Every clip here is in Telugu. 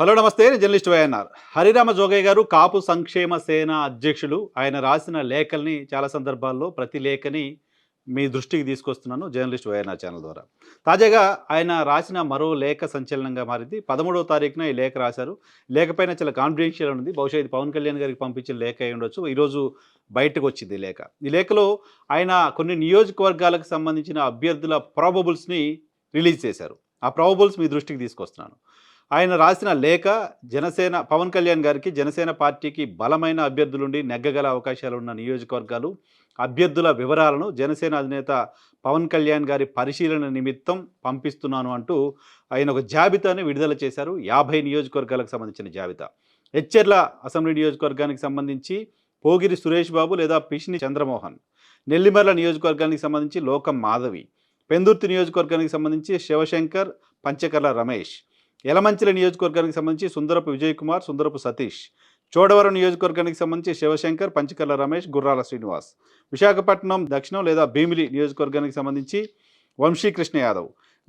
హలో నమస్తే నేను జర్నలిస్ట్ వైఎన్ఆర్. హరిరామ జోగయ్య గారు కాపు సంక్షేమ సేన అధ్యక్షులు. ఆయన రాసిన లేఖల్ని చాలా సందర్భాల్లో ప్రతి లేఖని మీ దృష్టికి తీసుకొస్తున్నాను జర్నలిస్ట్ వైఎన్ఆర్ ఛానల్ ద్వారా. తాజాగా ఆయన రాసిన మరో లేఖ సంచలనంగా మారింది. పదమూడవ తారీఖున ఈ లేఖ రాశారు. లేఖ పైన చాలా కాన్ఫిడెన్షియల్ ఉంది. బహుశా ఇది పవన్ కళ్యాణ్ గారికి పంపించిన లేఖ అయి ఉండొచ్చు. ఈరోజు బయటకు వచ్చింది ఈ లేఖ. ఈ లేఖలో ఆయన కొన్ని నియోజకవర్గాలకు సంబంధించిన అభ్యర్థుల ప్రాబబుల్స్ని రిలీజ్ చేశారు. ఆ ప్రాబబుల్స్ మీ దృష్టికి తీసుకొస్తున్నాను. ఆయన రాసిన లేఖ జనసేన పవన్ కళ్యాణ్ గారికి జనసేన పార్టీకి బలమైన అభ్యర్థులుండి నెగ్గగల అవకాశాలు ఉన్న నియోజకవర్గాలు. అభ్యర్థుల వివరాలను జనసేన అధినేత పవన్ కళ్యాణ్ గారి పరిశీలన నిమిత్తం పంపిస్తున్నాను అంటూ ఆయన ఒక జాబితాను విడుదల చేశారు. యాభై నియోజకవర్గాలకు సంబంధించిన జాబితా. హెచ్చెర్ల అసెంబ్లీ నియోజకవర్గానికి సంబంధించి పోగిరి సురేష్ బాబు లేదా పిషిని చంద్రమోహన్. నెల్లిమర్ల నియోజకవర్గానికి సంబంధించి లోకం మాధవి. పెందుర్తి నియోజకవర్గానికి సంబంధించి శివశంకర్ పంచకర్ల రమేష్. యలమంచిల నియోజకవర్గానికి సంబంధించి సుందరపు విజయ్ కుమార్ సుందరపు సతీష్ చోడవరం నియోజకవర్గానికి సంబంధించి శివశంకర్ పంచకర్ల రమేష్ గుర్రాల శ్రీనివాస్. విశాఖపట్నం దక్షిణం లేదా భీమిలి నియోజకవర్గానికి సంబంధించి వంశీకృష్ణ యాదవ్.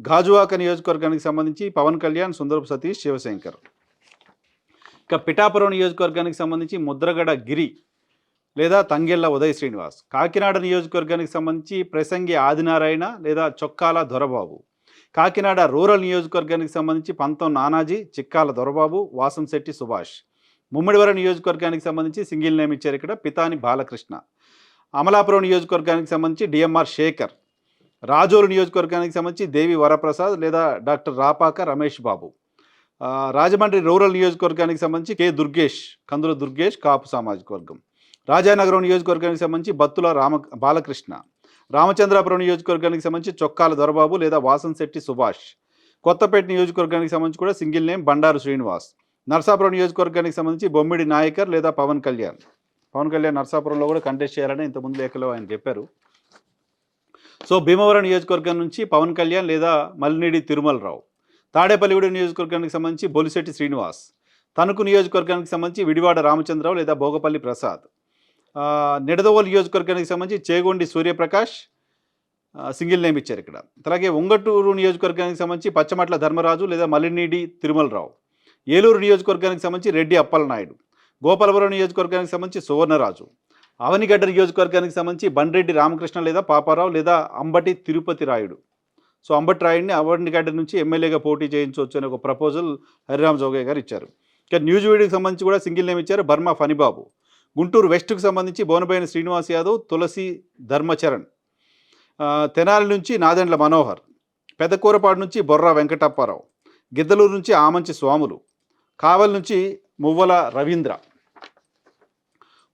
గాజువాక నియోజకవర్గానికి సంబంధించి పవన్ కళ్యాణ్ సుందరపు సతీష్ శివశంకర్. ఇక పిఠాపురం నియోజకవర్గానికి సంబంధించి ముద్రగడ గిరి లేదా తంగెళ్ళ ఉదయ్ శ్రీనివాస్. కాకినాడ నియోజకవర్గానికి సంబంధించి ప్రసంగి ఆదినారాయణ లేదా చొక్కాల దొరబాబు. కాకినాడ రూరల్ నియోజకవర్గానికి సంబంధించి పంతం నానాజీ చిక్కాల దొరబాబు వాసంశెట్టి సుభాష్. ముమ్మడివరం నియోజకవర్గానికి సంబంధించి సింగిల్ నేమ్ ఇచ్చారు ఇక్కడ పితాని బాలకృష్ణ. అమలాపురం నియోజకవర్గానికి సంబంధించి డిఎంఆర్ శేఖర్. రాజోలు నియోజకవర్గానికి సంబంధించి దేవి వరప్రసాద్ లేదా డాక్టర్ రాపాక రమేష్ బాబు. రాజమండ్రి రూరల్ నియోజకవర్గానికి సంబంధించి కె దుర్గేష్ కందుల దుర్గేష్ కాపు సామాజిక వర్గం. రాజానగరం నియోజకవర్గానికి సంబంధించి బత్తుల రామ బాలకృష్ణ. రామచంద్రాపురం నియోజకవర్గానికి సంబంధించి చొక్కాల దొరబాబు లేదా వాసంశెట్టి సుభాష్. కొత్తపేట నియోజకవర్గానికి సంబంధించి కూడా సింగిల్ నేమ్ బండారు శ్రీనివాస్. నర్సాపురం నియోజకవర్గానికి సంబంధించి బొమ్మిడి నాయకర్ లేదా పవన్ కళ్యాణ్. పవన్ కళ్యాణ్ నర్సాపురంలో కూడా కంటెస్ట్ చేయాలని ఇంతకుముందు లేఖలో ఆయన చెప్పారు. సో భీమవరం నియోజకవర్గం నుంచి పవన్ కళ్యాణ్ లేదా మల్లినేడి తిరుమలరావు. తాడేపల్లిగూడెం నియోజకవర్గానికి సంబంధించి బొలిశెట్టి శ్రీనివాస్. తణుకు నియోజకవర్గానికి సంబంధించి విడివాడ రామచంద్రరావు లేదా భోగపల్లి ప్రసాద్. నిడదవోలు నియోజకవర్గానికి సంబంధించి చేగొండి సూర్యప్రకాష్ సింగిల్ నేమ్ ఇచ్చారు ఇక్కడ. అలాగే ఉంగటూరు నియోజకవర్గానికి సంబంధించి పచ్చమట్ల ధర్మరాజు లేదా మలినీడి తిరుమలరావు. ఏలూరు నియోజకవర్గానికి సంబంధించి రెడ్డి అప్పలనాయుడు. గోపాలపురం నియోజకవర్గానికి సంబంధించి సువర్ణరాజు. అవనిగడ్డ నియోజకవర్గానికి సంబంధించి బండ్రెడ్డి రామకృష్ణ లేదా పాపారావు లేదా అంబటి తిరుపతి రాయుడు. సో అంబటి రాయుడిని అవనిగడ్డ నుంచి ఎమ్మెల్యేగా పోటీ చేయించవచ్చు అనే ఒక ప్రపోజల్ హరిరామ్ జోగయ్య గారు ఇచ్చారు. ఇక న్యూజివీడికి సంబంధించి కూడా సింగిల్ నేమ్ ఇచ్చారు బర్మా ఫణిబాబు. గుంటూరు వెస్ట్కు సంబంధించి బోనబైన శ్రీనివాస్ యాదవ్ తులసి ధర్మచరణ్. తెనాలి నుంచి నాదెండ్ల మనోహర్ పెదకూరపాడు నుంచి బొర్రా వెంకటప్పారావు గిద్దలూరు నుంచి ఆమంచి స్వాములు కావల్ నుంచి మువ్వల రవీంద్ర.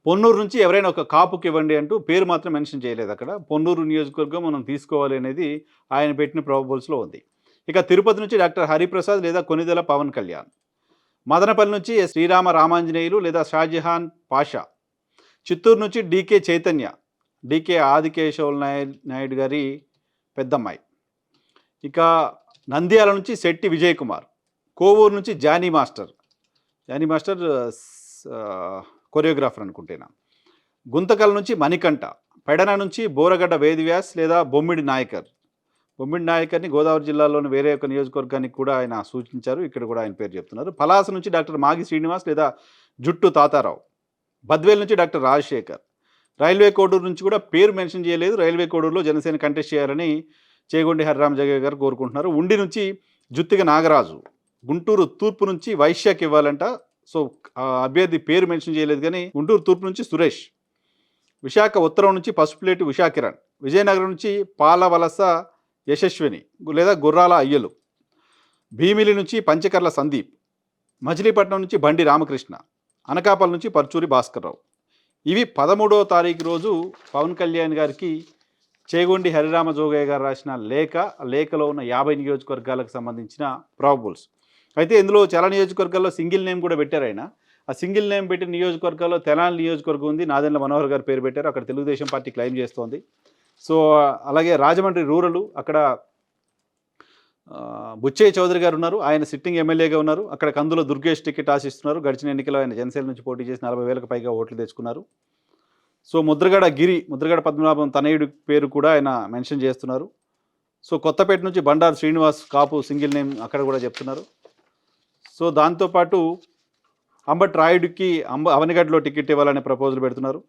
పొన్నూరు నుంచి ఎవరైనా ఒక కాపుకి ఇవ్వండి అంటూ పేరు మాత్రం మెన్షన్ చేయలేదు అక్కడ. పొన్నూరు నియోజకవర్గం మనం తీసుకోవాలి అనేది ఆయన పెట్టిన ప్రాబబుల్స్లో ఉంది. ఇక తిరుపతి నుంచి డాక్టర్ హరిప్రసాద్ లేదా కొనిదెల పవన్ కళ్యాణ్. మదనపల్లి నుంచి శ్రీరామ రామాంజనేయులు లేదా షాజహాన్ పాషా. చిత్తూరు నుంచి డీకే చైతన్య డీకే ఆదికేశవుల నాయుడు నాయుడు గారి పెద్దమ్మాయి. ఇక నంద్యాల నుంచి శెట్టి విజయ్ కుమార్ కోవూరు నుంచి Johnny master. Johnny master choreographer అనుకుంటేనా. Guntakal నుంచి మణికంఠ పెడన నుంచి బోరగడ్డ వేదివ్యాస్ లేదా బొమ్మిడి నాయకర్. బొమ్మిడి నాయకర్ని గోదావరి జిల్లాలోని వేరే ఒక నియోజకవర్గానికి కూడా ఆయన సూచించారు. ఇక్కడ కూడా ఆయన పేరు చెప్తున్నారు. పలాస నుంచి డాక్టర్ మాగి శ్రీనివాస్ లేదా జుట్టు తాతారావు బద్వేల్ నుంచి డాక్టర్ రాజశేఖర్. రైల్వే కోడూరు నుంచి కూడా పేరు మెన్షన్ చేయలేదు. రైల్వే కోడూరులో జనసేన కంటెస్ట్ చేయాలని చేగొండి హరిరామ్ జగయ్య గారు కోరుకుంటున్నారు. ఉండి నుంచి జుత్తిక నాగరాజు గుంటూరు తూర్పు నుంచి వైశ్యకి ఇవ్వాలంట. సో అభ్యర్థి పేరు మెన్షన్ చేయలేదు కానీ గుంటూరు తూర్పు నుంచి సురేష్ విశాఖ ఉత్తరం నుంచి పసుపులేటి ఉషాకిరణ్ విజయనగరం నుంచి పాలవలస యశస్విని లేదా గుర్రాల అయ్యలు. భీమిలి నుంచి పంచకర్ల సందీప్. మచిలీపట్నం నుంచి బండి రామకృష్ణ. అనకాపల్ నుంచి పర్చూరి భాస్కర్రావు. ఇవి పదమూడవ తారీఖు రోజు పవన్ కళ్యాణ్ గారికి చేగొండి హరిరామ జోగయ్య గారు రాసిన లేఖ లేఖలో ఉన్న యాభై నియోజకవర్గాలకు సంబంధించిన ప్రాబుల్స్ అయితే ఇందులో చాలా నియోజకవర్గాల్లో సింగిల్ నేమ్ కూడా పెట్టారు ఆయన. ఆ సింగిల్ నేమ్ పెట్టిన నియోజకవర్గాల్లో తెనాలి నియోజకవర్గం ఉంది. నాదెండ్ల మనోహర్ గారు పేరు పెట్టారు. అక్కడ తెలుగుదేశం పార్టీ క్లెయిమ్ చేస్తోంది. సో అలాగే రాజమండ్రి రూరల్ అక్కడ బుచ్చయ్య చౌదరి గారు ఉన్నారు. ఆయన సిట్టింగ్ ఎమ్మెల్యేగా ఉన్నారు. అక్కడ కందుల దుర్గేష్ టికెట్ ఆశిస్తున్నారు. గడిచిన ఎన్నికలో ఆయన జనసేన నుంచి పోటీ చేసి నలభై వేలకు పైగా ఓట్లు తెచ్చుకున్నారు. సో ముద్రగడ గిరి ముద్రగడ పద్మనాభం తనయుడి పేరు కూడా ఆయన మెన్షన్ చేస్తున్నారు. సో కొత్తపేట నుంచి బండారు శ్రీనివాస్ కాపు సింగిల్ నేమ్ అక్కడ కూడా చెప్తున్నారు. సో దాంతోపాటు అంబట్ రాయుడికి అంబ అవనిగడ్లో టికెట్ ఇవ్వాలనే ప్రపోజల్ పెడుతున్నారు.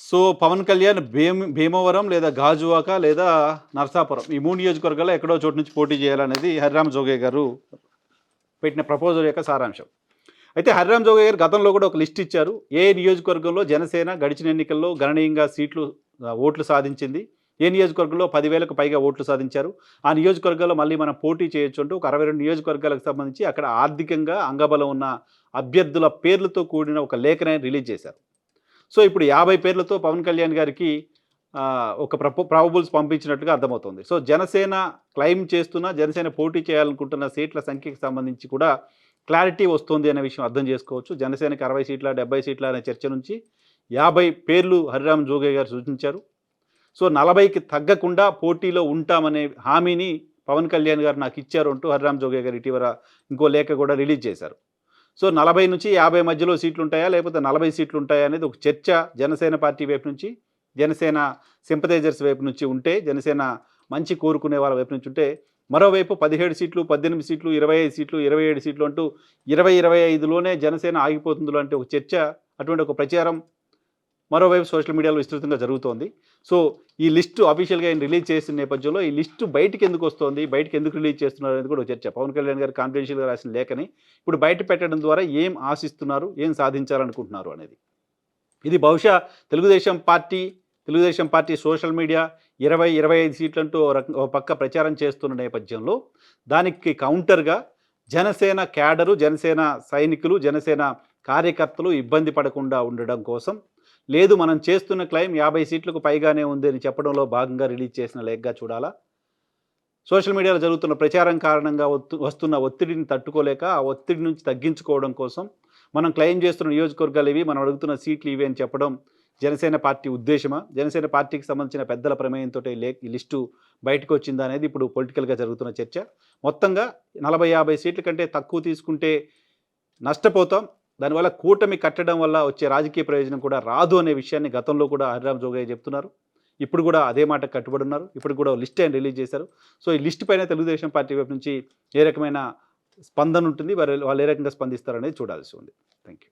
సో పవన్ కళ్యాణ్ భీమ భీమవరం లేదా గాజువాక లేదా నర్సాపురం ఈ మూడు నియోజకవర్గాల్లో ఎక్కడో చోటు నుంచి పోటీ చేయాలనేది హరిరామ్ జోగే గారు పెట్టిన ప్రపోజల్ యొక్క సారాంశం. అయితే హరిరామ్ జోగే గారు గతంలో కూడా ఒక లిస్ట్ ఇచ్చారు. ఏ నియోజకవర్గంలో జనసేన గడిచిన ఎన్నికల్లో గణనీయంగా సీట్లు ఓట్లు సాధించింది? ఏ నియోజకవర్గంలో పదివేలకు పైగా ఓట్లు సాధించారు? ఆ నియోజకవర్గాల్లో మళ్ళీ మనం పోటీ చేయొచ్చు అంటూ ఒక అరవై రెండు నియోజకవర్గాలకు సంబంధించి అక్కడ ఆర్థికంగా అంగబలం ఉన్న అభ్యర్థుల పేర్లతో కూడిన ఒక లేఖనని రిలీజ్ చేశారు. సో ఇప్పుడు యాభై పేర్లతో పవన్ కళ్యాణ్ గారికి ఒక ప్రాబబుల్స్ పంపించినట్టుగా అర్థమవుతుంది. సో జనసేన క్లెయిమ్ చేస్తున్న జనసేన పోటీ చేయాలనుకుంటున్న సీట్ల సంఖ్యకి సంబంధించి కూడా క్లారిటీ వస్తుంది అనే విషయం అర్థం చేసుకోవచ్చు. జనసేనకి అరవై సీట్ల డెబ్బై సీట్ల అనే చర్చ నుంచి యాభై పేర్లు హరిరామ్ జోగే గారు సూచించారు. సో నలభైకి తగ్గకుండా పోటీలో ఉంటామనే హామీని పవన్ కళ్యాణ్ గారు నాకు ఇచ్చారు అంటూ హరిరామ్ జోగే గారు ఇటీవల ఇంకో లేఖ కూడా రిలీజ్ చేశారు. సో నలభై నుంచి యాభై మధ్యలో సీట్లు ఉంటాయా లేకపోతే నలభై సీట్లు ఉంటాయా అనేది ఒక చర్చ జనసేన పార్టీ వైపు నుంచి జనసేన సింపథైజర్స్ వైపు నుంచి ఉంటే జనసేన మంచి కోరుకునే వాళ్ళ వైపు నుంచి ఉంటే మరోవైపు పదిహేడు సీట్లు పద్దెనిమిది సీట్లు ఇరవై ఐదు సీట్లు ఇరవై ఏడు సీట్లు అంటూ ఇరవై ఇరవై ఐదులోనే జనసేన ఆగిపోతుందిలో అంటే ఒక చర్చ అటువంటి ఒక ప్రచారం మరోవైపు సోషల్ మీడియాలో విస్తృతంగా జరుగుతోంది. సో ఈ లిస్టు అఫీషియల్గా ఆయన రిలీజ్ చేసిన నేపథ్యంలో ఈ లిస్టు బయటకు ఎందుకు వస్తుంది బయటకు ఎందుకు రిలీజ్ చేస్తున్నారు అనేది కూడా చర్చ. పవన్ కళ్యాణ్ గారు కాన్ఫిడెన్షియల్గా రాసిన లేఖని ఇప్పుడు బయట పెట్టడం ద్వారా ఏం ఆశిస్తున్నారు ఏం సాధించాలనుకుంటున్నారు అనేది. ఇది బహుశా Telugu Desam party Telugu Desam party social media ఇరవై ఇరవై ఐదు సీట్లంటూ ఓ పక్క ప్రచారం చేస్తున్న నేపథ్యంలో దానికి కౌంటర్గా జనసేన క్యాడరు జనసేన సైనికులు జనసేన కార్యకర్తలు ఇబ్బంది పడకుండా ఉండడం కోసం లేదు మనం చేస్తున్న క్లైమ్ యాభై సీట్లకు పైగానే ఉంది అని చెప్పడంలో భాగంగా రిలీజ్ చేసిన లేఖగా చూడాలా? సోషల్ మీడియాలో జరుగుతున్న ప్రచారం కారణంగా వత్తు- వస్తున్న ఒత్తిడిని తట్టుకోలేక ఆ ఒత్తిడి నుంచి తగ్గించుకోవడం కోసం మనం క్లెయిమ్ చేస్తున్న నియోజకవర్గాలు ఇవి మనం అడుగుతున్న సీట్లు ఇవి అని చెప్పడం జనసేన పార్టీ ఉద్దేశమా? జనసేన పార్టీకి సంబంధించిన పెద్దల ప్రమేయంతో లే లిస్టు బయటకు వచ్చిందా అనేది ఇప్పుడు పొలిటికల్గా జరుగుతున్న చర్చ. మొత్తంగా నలభై యాభై సీట్ల కంటే తక్కువ తీసుకుంటే నష్టపోతాం. దానివల్ల కూటమి కట్టడం వల్ల వచ్చే రాజకీయ ప్రయోజనం కూడా రాదు అనే విషయాన్ని గతంలో కూడా హరిరామ్ జోగయ్య చెప్తున్నారు. ఇప్పుడు కూడా అదే మాట కట్టుబడి ఉన్నారు ఇప్పుడు కూడా లిస్ట్ ఆయన రిలీజ్ చేశారు. సో ఈ లిస్ట్ పైన తెలుగుదేశం పార్టీ వైపు నుంచి ఏ రకమైన స్పందన ఉంటుంది? వారు వాళ్ళు ఏ రకంగా స్పందిస్తారనేది చూడాల్సి ఉంది. Thank you